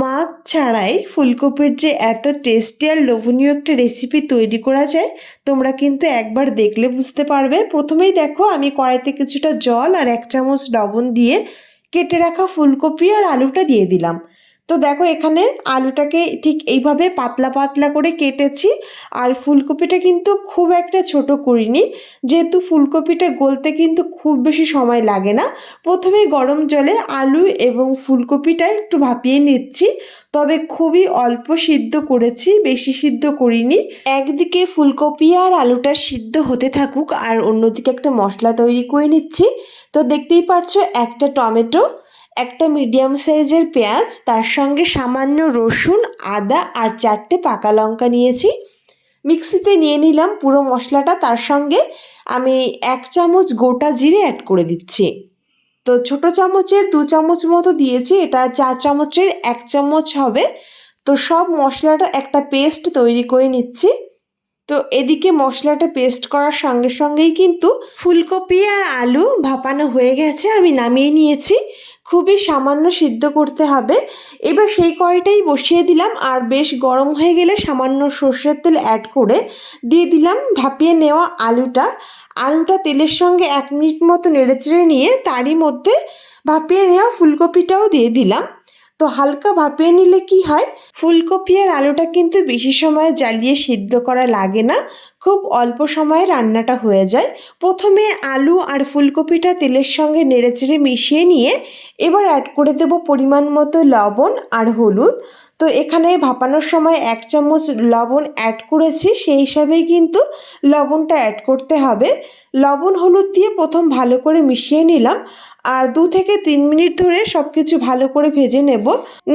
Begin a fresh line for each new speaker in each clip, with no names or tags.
মাছ ছাড়াই ফুলকপির যে এত টেস্টি আর লোভনীয় একটা রেসিপি তৈরি করা যায়, তোমরা কিন্তু একবার দেখলে বুঝতে পারবে। প্রথমেই দেখো, আমি কড়াইতে কিছুটা জল আর এক চামচ লবণ দিয়ে কেটে রাখা ফুলকপি আর আলুটা দিয়ে দিলাম। তো দেখো এখানে আলুটাকে ঠিক এইভাবে পাতলা পাতলা করে কেটেছি, আর ফুলকপিটা কিন্তু খুব একটা ছোট করিনি। যেহেতু ফুলকপিটা গলতে কিন্তু খুব বেশি সময় লাগে না, প্রথমে গরম জলে আলু এবং ফুলকপিটা একটু ভাপিয়ে নিচ্ছি। তবে খুবই অল্প সিদ্ধ করেছি, বেশি সিদ্ধ করিনি। একদিকে ফুলকপি আর আলুটা সিদ্ধ হতে থাকুক, আর অন্যদিকে একটা মশলা তৈরি করে নিচ্ছি। তো দেখতেই পারছ একটা টমেটো একটা মিডিয়াম সাইজের পেঁয়াজ, তার সঙ্গে সামান্য রসুন, আদা আর চারটে পাকা লঙ্কা নিয়েছি। মিক্সিতে নিয়ে নিলাম পুরো মশলাটা, তার সঙ্গে আমি এক চামচ গোটা জিরে অ্যাড করে দিচ্ছি। তো ছোট চামচের দু চামচ মতো দিয়েছি, এটা চার চামচের এক চামচ হবে। তো সব মশলাটা একটা পেস্ট তৈরি করে নিচ্ছি। তো এদিকে মশলাটা পেস্ট করার সঙ্গে সঙ্গেই কিন্তু ফুলকপি আর আলু ভাপানো হয়ে গেছে, আমি নামিয়ে নিয়েছি। খুবই সামান্য সিদ্ধ করতে হবে। এবার সেই কড়াইটাই বসিয়ে দিলাম আর বেশ গরম হয়ে গেলে সামান্য সর্ষের তেল অ্যাড করে দিয়ে দিলাম ভাপিয়ে নেওয়া আলুটা। আলুটা তেলের সঙ্গে এক মিনিট মতো নেড়েচেড়ে নিয়ে তারই মধ্যে ভাপিয়ে নেওয়া ফুলকপিটাও দিয়ে দিলাম। তো হালকা ভাপিয়ে নিলে কি হয়? ফুলকপি আর আলুটা কিন্তু বেশি সময় জ্বালিয়ে সিদ্ধ করা লাগে না। খুব অল্প সময়ে রান্নাটা হয়ে যায়। প্রথমে আলু আর ফুলকপিটা তেলের সঙ্গে নেড়েচেড়ে মিশিয়ে নিয়ে এবার অ্যাড করে দেব পরিমাণ মতো লবণ আর হলুদ। তো এখানে ভাপানোর সময় এক চামচ লবণ অ্যাড করেছি, সেই হিসাবেই কিন্তু লবণটা অ্যাড করতে হবে। লবণ হলুদ দিয়ে প্রথম ভালো করে মিশিয়ে নিলাম আর দু থেকে তিন মিনিট ধরে সব কিছু ভালো করে ভেজে নেব।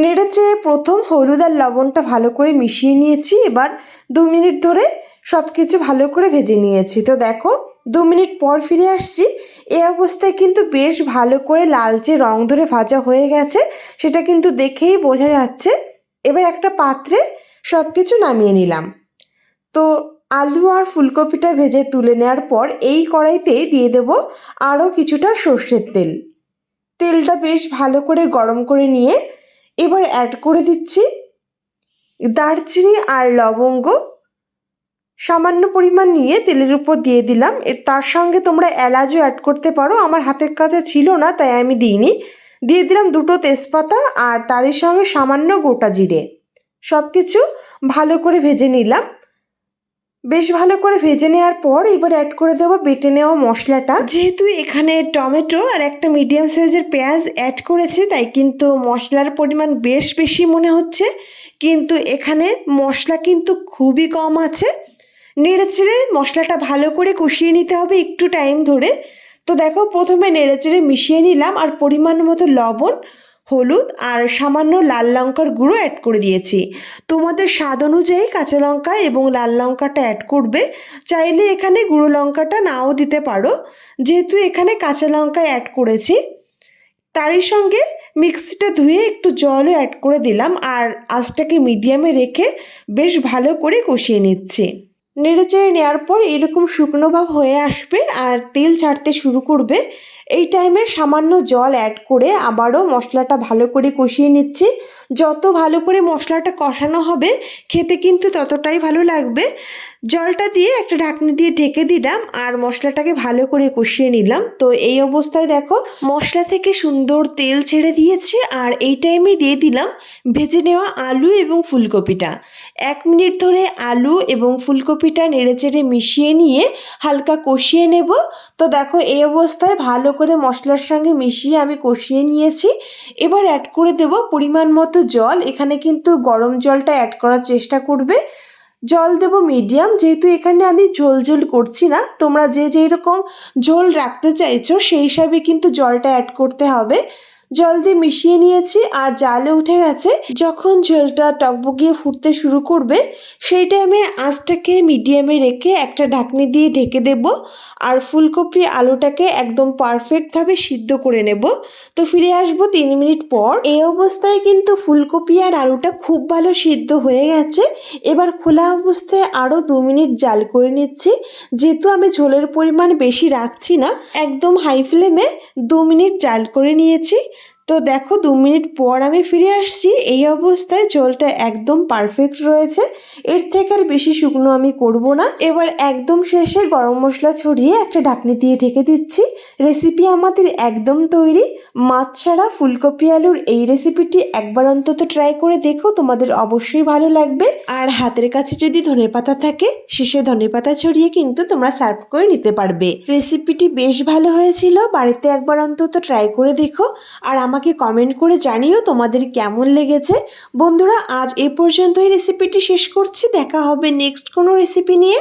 নেড়েচে প্রথম হলুদ আর লবণটা ভালো করে মিশিয়ে নিয়েছি, এবার দু মিনিট ধরে সব কিছু ভালো করে ভেজে নিয়েছি। তো দেখো, দু মিনিট পর ফিরে আসছি। এ অবস্থায় কিন্তু বেশ ভালো করে লালচে রং ধরে ভাজা হয়ে গেছে। সেটা কিন্তু দেখেই বোঝা যাচ্ছে। এবার একটা পাত্রে সব কিছু নামিয়ে নিলাম। তো আলু আর ফুলকপিটা ভেজে তুলে নেওয়ার পর এই কড়াইতেই দিয়ে দেব আরও কিছুটা সর্ষের তেল। তেলটা বেশ ভালো করে গরম করে নিয়ে এবার অ্যাড করে দিচ্ছি দারচিনি আর লবঙ্গ। সামান্য পরিমাণ নিয়ে তেলের উপর দিয়ে দিলাম। এর তার সঙ্গে তোমরা এলাচও অ্যাড করতে পারো। আমার হাতের কাছে ছিল না, তাই আমি দিইনি। দিয়ে দিলাম দুটো তেজপাতা আর তারই সঙ্গে সামান্য গোটা জিরে। সব কিছু ভালো করে ভেজে নিলাম। বেশ ভালো করে ভেজে নেওয়ার পর এবার অ্যাড করে দেবো বেটে নেওয়া মশলাটা। যেহেতু এখানে টমেটো আর একটা মিডিয়াম সাইজের পেঁয়াজ অ্যাড করেছি, তাই কিন্তু মশলার পরিমাণ বেশ বেশি মনে হচ্ছে। কিন্তু এখানে মশলা কিন্তু খুবই কম আছে। নেড়ে চেড়ে মশলাটা ভালো করে কষিয়ে নিতে হবে একটু টাইম ধরে। তো দেখো, প্রথমে নেড়ে চেড়ে মিশিয়ে নিলাম আর পরিমাণ মতো লবণ, হলুদ আর সামান্য লাল লঙ্কার গুঁড়ো অ্যাড করে দিয়েছি। তোমাদের স্বাদ অনুযায়ী কাঁচা লঙ্কা এবং লাল লঙ্কাটা অ্যাড করবে। চাইলে এখানে গুঁড়ো লঙ্কাটা নাও দিতে পারো। যেহেতু এখানে কাঁচা লঙ্কা অ্যাড করেছি, তারই সঙ্গে মিক্সিটা ধুয়ে একটু জলও অ্যাড করে দিলাম আর আঁচটাকে মিডিয়ামে রেখে বেশ ভালো করে কষিয়ে নিচ্ছি। নেড়ে চেড়ে নেওয়ার পর এরকম শুকনো ভাব হয়ে আসবে আর তেল ছাড়তে শুরু করবে। এই টাইমে সামান্য জল অ্যাড করে আবারও মশলাটা ভালো করে কষিয়ে নিচ্ছি। যত ভালো করে মশলাটা কষানো হবে, খেতে কিন্তু ততটাই ভালো লাগবে। জলটা দিয়ে একটা ঢাকনি দিয়ে ঢেকে দিলাম আর মশলাটাকে ভালো করে কষিয়ে নিলাম। তো এই অবস্থায় দেখো, মশলা থেকে সুন্দর তেল ছেড়ে দিয়েছে আর এই টাইমে দিয়ে দিলাম ভেজে নেওয়া আলু এবং ফুলকপিটা। এক মিনিট ধরে আলু এবং ফুলকপিটা নেড়েচেড়ে মিশিয়ে নিয়ে হালকা কষিয়ে নেব। তো দেখো, এই অবস্থায় ভালো করে মশলার সঙ্গে মিশিয়ে আমি কষিয়ে নিয়েছি। এবার অ্যাড করে দেব পরিমাণ মতো জল। এখানে কিন্তু গরম জলটা অ্যাড করার চেষ্টা করবে। জল দেব মিডিয়াম যেহেতু এখানে আমি ঝোল ঝোল করছি না, তোমরা যে যেরকম ঝোল রাখতে চাইছো সেই হিসাবে কিন্তু জলটা অ্যাড করতে হবে। জল দিয়ে মিশিয়ে নিয়েছি আর জালে উঠে গেছে। যখন ঝোলটা টকবগিয়ে ফুটতে শুরু করবে, সেই টাইমে আঁচটাকে মিডিয়ামে রেখে একটা ঢাকনি দিয়ে ঢেকে দেব আর ফুলকপি আলুটাকে একদম পারফেক্টভাবে সিদ্ধ করে নেব। তো ফিরে আসব তিন মিনিট পর। এই অবস্থায় কিন্তু ফুলকপি আর আলুটা খুব ভালো সিদ্ধ হয়ে গেছে। এবার খোলা অবস্থায় আরও দু মিনিট জাল করে নিচ্ছি। যেহেতু আমি ঝোলের পরিমাণ বেশি রাখছি না, একদম হাই ফ্লেমে দু মিনিট জাল করে নিয়েছি। তো দেখো দু মিনিট পর আমি ফিরে আসছি। এই অবস্থায় জলটা একদম পারফেক্ট রয়েছে। এর থেকে আর বেশি শুকনো আমি করব না। এবার একদম শেষে গরম মশলা ছড়িয়ে একটা ঢাকনি দিয়ে ঢেকে দিচ্ছি। রেসিপি আমাদের একদম তৈরি। মাছ ছাড়া ফুলকপি আলুর এই রেসিপিটি একবার অন্তত ট্রাই করে দেখো, তোমাদের অবশ্যই ভালো লাগবে। আর হাতের কাছে যদি ধনেপাতা থাকে, শীষে ধনেপাতা ছড়িয়ে কিন্তু তোমরা সার্ভ করে নিতে পারবে। রেসিপিটি বেশ ভালো হয়েছিল। বাড়িতে একবার অন্তত ট্রাই করে দেখো। আর আমাকে কমেন্ট করে জানিও তোমাদের কেমন লেগেছে। বন্ধুরা, আজ এ পর্যন্ত এই রেসিপিটি শেষ করছি। দেখা হবে নেক্সট কোনো রেসিপি নিয়ে।